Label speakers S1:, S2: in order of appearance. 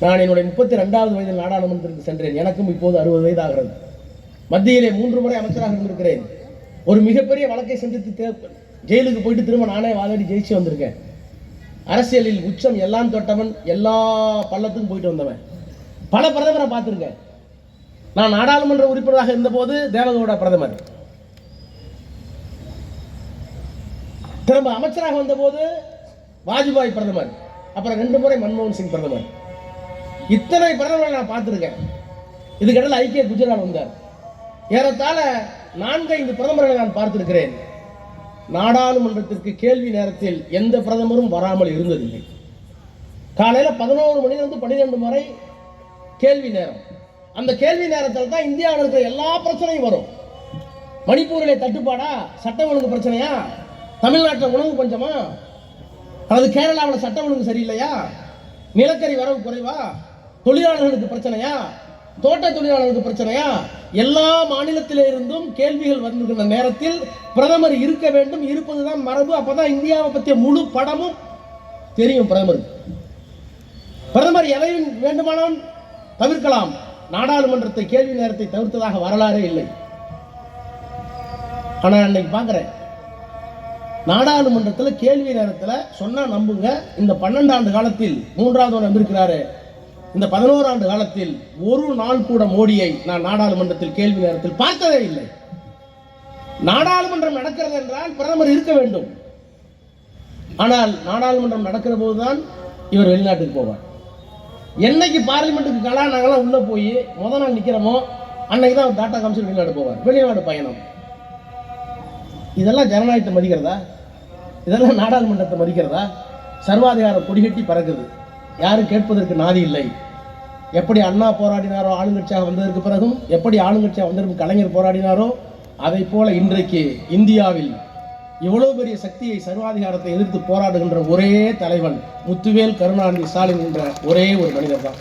S1: நான் என்னுடைய முப்பத்தி ரெண்டாவது வயதில் நாடாளுமன்றத்திற்கு சென்றேன். எனக்கும் இப்போது அறுபது வயது ஆகிறது மத்தியிலே மூன்று முறை அமைச்சராக இருந்திருக்கிறேன். ஒரு மிகப்பெரிய வழக்கை சந்தித்து ஜெயிலுக்கு போயிட்டு திரும்ப நானே வாதாடி ஜெயிச்சு வந்திருக்கேன். அரசியலில் உச்சம் எல்லாம் தொட்டவன் எல்லா பள்ளத்துக்கும் போயிட்டு வந்தவன். பல பிரதமரை பார்த்துருக்கேன். நான் நாடாளுமன்ற உறுப்பினராக இருந்தபோது தேவகவுடா பிரதமர். திரும்ப அமைச்சராக வந்தபோது வாஜ்பாய் பிரதமர். அப்புறம் ரெண்டு முறை மன்மோகன் சிங் பிரதமர். இத்தனை பிரதமரை நான் பார்த்துருக்கேன். இதுக்கிடையில் ஐக்கிய குஜராத் வந்தார். ஏறத்தாழ நான்கைந்து பிரதமர்களை நான் பார்த்திருக்கிறேன். நாடாளுமன்றத்திற்கு கேள்வி நேரத்தில் எந்த பிரதமரும் வராமல் இருந்ததில்லை. காலையில் பதினோரு மணிலிருந்து பன்னிரெண்டு வரை கேள்வி நேரம். அந்த கேள்வி நேரத்தில் தான் இந்தியாவில் இருக்கிற எல்லா பிரச்சனையும் வரும். மணிப்பூரிலே தட்டுப்பாடா? சட்டம் ஒழுங்கு பிரச்சனையா? தமிழ்நாட்டில் உணவு பஞ்சமா? அல்லது கேரளாவில் சட்டம் ஒழுங்கு சரியில்லையா? நிலக்கரி வரவு குறைவா? தொழிலாளர்களுக்கு பிரச்சனையா? தோட்ட தொழிலாளர்களுக்கு பிரச்சனையா? எல்லா மாநிலத்திலே இருந்தும் கேள்விகள் வந்துகின்ற நேரத்தில் பிரதமர் இருக்க வேண்டும் இருப்பதுதான் மரபு. அப்பதான் இந்தியாவை பற்றிய முழு படமும் தெரியும் பிரதமர் பிரதமர் எதையும் வேண்டுமானாலும் தவிர்க்கலாம். நாடாளுமன்றத்தை கேள்வி நேரத்தை தவிர்த்ததாக வரலாறே இல்லை. ஆனால் அன்னைக்கு பார்க்குறேன் நாடாளுமன்றத்தில் கேள்வி நேரத்தில் சொன்னால் நம்புங்க. இந்த பன்னெண்டு ஆண்டு காலத்தில் மூன்றாவது இருக்கிறாரு. இந்த பதினோரு ஆண்டு காலத்தில் ஒரு நாள் கூட மோடியை நான் நாடாளுமன்றத்தில் கேள்வி நேரத்தில் பார்த்ததே இல்லை. நாடாளுமன்றம் நடக்கிறது என்றால் பிரதமர் இருக்க வேண்டும். ஆனால் நாடாளுமன்றம் நடக்கிற போதுதான் இவர் வெளிநாட்டுக்கு போவார். என்னைக்கு பார்லிமெண்ட்டுக்கு கலா நாங்களாம் உள்ள போய் முத நாள் நிற்கிறோமோ அன்னைக்கு தான் டாடா கமிஷன் வெளிநாடு போவார். வெளிநாடு பயணம். இதெல்லாம் ஜனநாயகத்தை மதிக்கிறதா? இதெல்லாம் நாடாளுமன்றத்தை மதிக்கிறதா? சர்வாதிகாரம் கொடிகட்டி பறக்குது. யாரும் கேட்பதற்கு நாதி இல்லை. எப்படி அண்ணா போராடினாரோ ஆளுங்கட்சியாக வந்ததற்கு பிறகும் எப்படி ஆளுங்கட்சியாக வந்ததற்கு கலைஞர் போராடினாரோ அதை போல இன்றைக்கு இந்தியாவில் இவ்வளவு பெரிய சக்தியை சர்வாதிகாரத்தை எதிர்த்து போராடுகின்ற ஒரே தலைவன் முத்துவேல் கருணாநிதி ஸ்டாலின் என்ற ஒரே ஒரு மனிதர் தான்